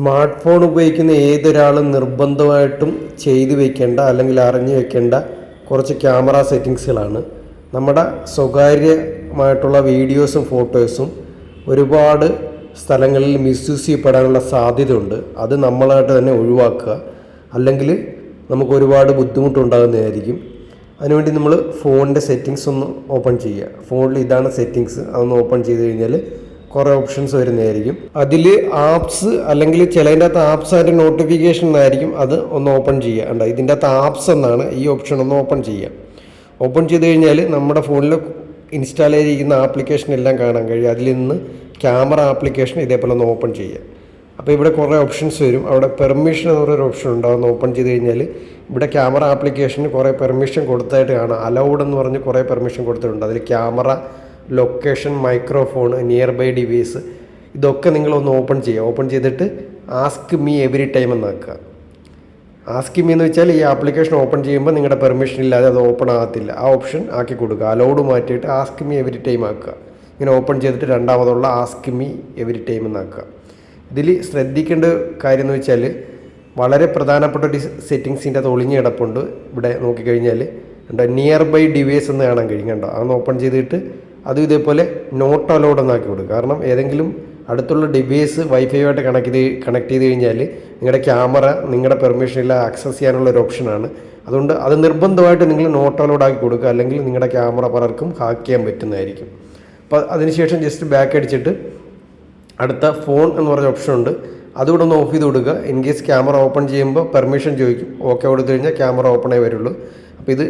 Smart phone ഉപയോഗിക്കുന്ന ഏതൊരാളും നിർബന്ധമായിട്ടും ചെയ്തു വെക്കേണ്ട അല്ലെങ്കിൽ അറിഞ്ഞു വെക്കേണ്ട കുറച്ച് ക്യാമറ സെറ്റിങ്സുകളാണ്. നമ്മുടെ സ്വകാര്യമായിട്ടുള്ള വീഡിയോസും ഫോട്ടോസും ഒരുപാട് സ്ഥലങ്ങളിൽ മിസ്യൂസ് ചെയ്യപ്പെടാനുള്ള സാധ്യതയുണ്ട്. അത് നമ്മളായിട്ട് തന്നെ ഒഴിവാക്കുക. അല്ലെങ്കിൽ നമുക്ക് ഒരുപാട് ബുദ്ധിമുട്ടുണ്ടാകുന്നതായിരിക്കും. അതിനുവേണ്ടി നമ്മൾ ഫോണിന്റെ സെറ്റിങ്സ് ഒന്ന് ഓപ്പൺ ചെയ്യുക. ഫോണിൽ ഇതാണ് സെറ്റിങ്സ്. അതൊന്ന് ഓപ്പൺ ചെയ്ത് കഴിഞ്ഞാൽ കുറേ ഓപ്ഷൻസ് വരുന്നതായിരിക്കും. അതിൽ ആപ്സ് അല്ലെങ്കിൽ ചിലതിന്റെ അകത്ത് ആപ്സ് ആയിട്ട് നോട്ടിഫിക്കേഷൻ എന്നായിരിക്കും അത് ഒന്ന് ഓപ്പൺ ചെയ്യുക. ഉണ്ട് ഇതിന്റെ അകത്ത് ആപ്സ് എന്നാണ് ഈ ഓപ്ഷൻ ഒന്ന് ഓപ്പൺ ചെയ്യുക. ഓപ്പൺ ചെയ്ത് കഴിഞ്ഞാൽ നമ്മുടെ ഫോണിൽ ഇൻസ്റ്റാൾ ചെയ്തിരിക്കുന്ന ആപ്ലിക്കേഷൻ എല്ലാം കാണാൻ കഴിയും. അതിൽ നിന്ന് ക്യാമറ ആപ്ലിക്കേഷൻ ഇതേപോലെ ഒന്ന് ഓപ്പൺ ചെയ്യുക. അപ്പോൾ ഇവിടെ കുറേ ഓപ്ഷൻസ് വരും. അവിടെ പെർമിഷൻ എന്ന് പറയുന്ന ഓപ്ഷൻ ഉണ്ടാവും ഓപ്പൺ ചെയ്ത് കഴിഞ്ഞാൽ ഇവിടെ ക്യാമറ ആപ്ലിക്കേഷന് കുറേ പെർമിഷൻ കൊടുത്തായിട്ട് കാണാം. അലൗഡ് എന്ന് പറഞ്ഞ് കുറേ പെർമിഷൻ കൊടുത്തിട്ടുണ്ട്. അതിൽ camera location microphone nearby device ഇതൊക്കെ നിങ്ങളൊന്ന് ഓപ്പൺ ചെയ്യുക. ഓപ്പൺ ചെയ്തിട്ട് ആസ്ക് മീ എവറി ടൈം എന്നാക്കുക. ആസ്ക് മീ എന്ന് വെച്ചാൽ ഈ ആപ്ലിക്കേഷൻ ഓപ്പൺ ചെയ്യുമ്പോൾ നിങ്ങളുടെ പെർമിഷൻ ഇല്ലാതെ അത് ഓപ്പൺ ആകത്തില്ല. ആ ഓപ്ഷൻ ആക്കി കൊടുക്കുക. അലൗഡ് മാറ്റിയിട്ട് ആസ്ക് മീ എവറി ടൈം ആക്കുക. ഇങ്ങനെ ഓപ്പൺ ചെയ്തിട്ട് രണ്ടാമതുള്ള ആസ്ക് മീ എവറി ടൈം എന്നാക്കുക. ഇതിൽ ശ്രദ്ധിക്കേണ്ട കാര്യം എന്ന് വെച്ചാൽ വളരെ പ്രധാനപ്പെട്ട ഒരു സെറ്റിങ്സിന്റെ അത് ഒളിഞ്ഞ് കിടപ്പുണ്ട്. ഇവിടെ നോക്കിക്കഴിഞ്ഞാൽ കണ്ടോ? നിയർ ബൈ ഡിവൈസ് എന്ന് കാണാൻ കഴിയും. കണ്ടോ? അതൊന്ന് ഓപ്പൺ ചെയ്തിട്ട് അതും ഇതേപോലെ നോട്ട് അലോഡ് എന്നാക്കി കൊടുക്കുക കാരണം ഏതെങ്കിലും അടുത്തുള്ള ഡിവൈസ് വൈഫൈയുമായിട്ട് കണക്ട് ചെയ്ത് കണക്ട് ചെയ്ത് കഴിഞ്ഞാൽ നിങ്ങളുടെ ക്യാമറ നിങ്ങളുടെ പെർമിഷൻ ഇല്ല ആക്സസ് ചെയ്യാനുള്ള ഒരു ഓപ്ഷനാണ് അതുകൊണ്ട് അത് നിർബന്ധമായിട്ട് നിങ്ങൾ നോട്ട് അലോഡ് ആക്കി കൊടുക്കുക. അല്ലെങ്കിൽ നിങ്ങളുടെ ക്യാമറ പലർക്കും ഹാക്ക് ചെയ്യാൻ പറ്റുന്നതായിരിക്കും. അപ്പോൾ അതിനുശേഷം ജസ്റ്റ് ബാക്ക് അടിച്ചിട്ട് അടുത്ത ഫോൺ എന്ന് പറഞ്ഞ ഓപ്ഷൻ ഉണ്ട്. അതുകൂടെ ഒന്ന് ഓഫ് ചെയ്ത് കൊടുക്കുക. ഇൻ കേസ് ക്യാമറ ഓപ്പൺ ചെയ്യുമ്പോൾ പെർമിഷൻ ചോദിക്കും. ഓക്കെ കൊടുത്തു കഴിഞ്ഞാൽ ക്യാമറ ഓപ്പണേ വരുള്ളൂ. അപ്പോൾ ഇത്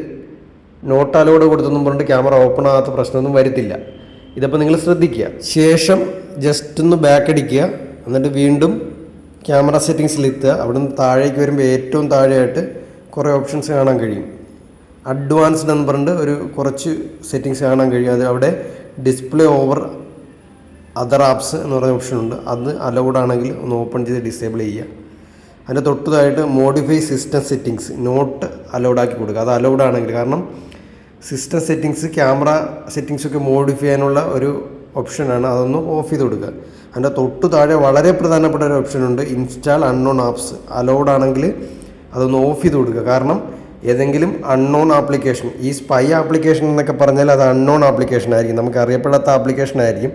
നോട്ട് അലോഡ് കൊടുത്തൊന്നും പറഞ്ഞിട്ട് ക്യാമറ ഓപ്പൺ ആകാത്ത പ്രശ്നമൊന്നും വരുത്തില്ല. ഇതപ്പോൾ നിങ്ങൾ ശ്രദ്ധിക്കുക. ശേഷം ജസ്റ്റ് ഒന്ന് ബാക്ക് അടിക്കുക. എന്നിട്ട് വീണ്ടും ക്യാമറ സെറ്റിങ്സിലെത്തുക അവിടെ നിന്ന് താഴേക്ക് വരുമ്പോൾ ഏറ്റവും താഴെയായിട്ട് കുറേ ഓപ്ഷൻസ് കാണാൻ കഴിയും. അഡ്വാൻസ്ഡ് എന്ന് പറഞ്ഞിട്ട് ഒരു കുറച്ച് സെറ്റിങ്സ് കാണാൻ കഴിയും. അത് അവിടെ ഡിസ്പ്ലേ ഓവർ അതർ ആപ്സ് എന്ന് പറയുന്ന ഓപ്ഷൻ ഉണ്ട്. അത് അലൗഡ് ആണെങ്കിൽ ഒന്ന് ഓപ്പൺ ചെയ്ത് ഡിസേബിൾ ചെയ്യുക. അതിന്റെ തൊട്ടതായിട്ട് modify system settings not allowed ആക്കി കൊടുക്കുക. അത് അലൗഡ് ആണെങ്കിൽ കാരണം സിസ്റ്റം സെറ്റിങ്സ് ക്യാമറ സെറ്റിങ്സ് ഒക്കെ മോഡിഫൈ ചെയ്യാനുള്ള ഒരു ഓപ്ഷനാണ് അതൊന്ന് ഓഫ് ചെയ്ത് കൊടുക്കുക. അതിന്റെ തൊട്ട് താഴെ വളരെ പ്രധാനപ്പെട്ട ഒരു ഓപ്ഷൻ ഉണ്ട്. ഇൻസ്റ്റാൾ അൺനോൺ ആപ്സ് അലൗഡ് ആണെങ്കിൽ അതൊന്ന് ഓഫ് ചെയ്ത് കൊടുക്കുക. കാരണം ഏതെങ്കിലും അൺനോൺ ആപ്ലിക്കേഷൻ ഈ സ്പൈ ആപ്ലിക്കേഷൻ എന്നൊക്കെ പറഞ്ഞാൽ അത് അൺനോൺ ആപ്ലിക്കേഷൻ ആയിരിക്കും. നമുക്ക് അറിയപ്പെടാത്ത ആപ്ലിക്കേഷൻ ആയിരിക്കും.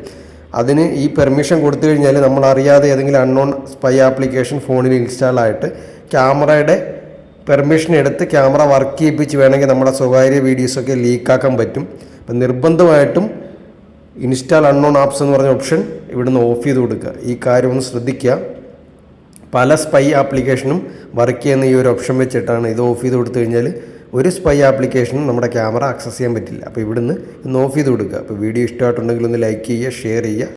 അതിന് ഈ പെർമിഷൻ കൊടുത്തു കഴിഞ്ഞാൽ നമ്മൾ അറിയാതെ ഏതെങ്കിലും അൺനോൺ സ്പൈ ആപ്ലിക്കേഷൻ ഫോണിൽ ഇൻസ്റ്റാൾ ആയിട്ട് ക്യാമറയുടെ പെർമിഷൻ എടുത്ത് ക്യാമറ വർക്ക് ചെയ്യിപ്പിച്ച് വേണമെങ്കിൽ നമ്മുടെ സ്വകാര്യ വീഡിയോസൊക്കെ ലീക്കാക്കാൻ പറ്റും. അപ്പം നിർബന്ധമായിട്ടും ഇൻസ്റ്റാൾ അൺനോൺ ആപ്സ് എന്ന് പറഞ്ഞ ഓപ്ഷൻ ഇവിടുന്ന് ഓഫ് ചെയ്ത് കൊടുക്കുക. ഈ കാര്യം ഒന്ന് ശ്രദ്ധിക്കുക. പല സ്പൈ ആപ്ലിക്കേഷനും വർക്ക് ചെയ്യുന്ന ഈ ഒരു ഓപ്ഷൻ വെച്ചിട്ടാണ് ഇത് ഓഫ് ചെയ്ത് കൊടുത്തു കഴിഞ്ഞാൽ ഒരു സ്പൈ ആപ്ലിക്കേഷനും നമ്മുടെ ക്യാമറ ആക്സസ് ചെയ്യാൻ പറ്റില്ല. അപ്പോൾ ഇവിടുന്ന് ഒന്ന് ഓഫ് ചെയ്ത് കൊടുക്കുക. അപ്പോൾ വീഡിയോ ഇഷ്ടമായിട്ടുണ്ടെങ്കിൽ ഒന്ന് ലൈക്ക് ചെയ്യുക ഷെയർ ചെയ്യുക.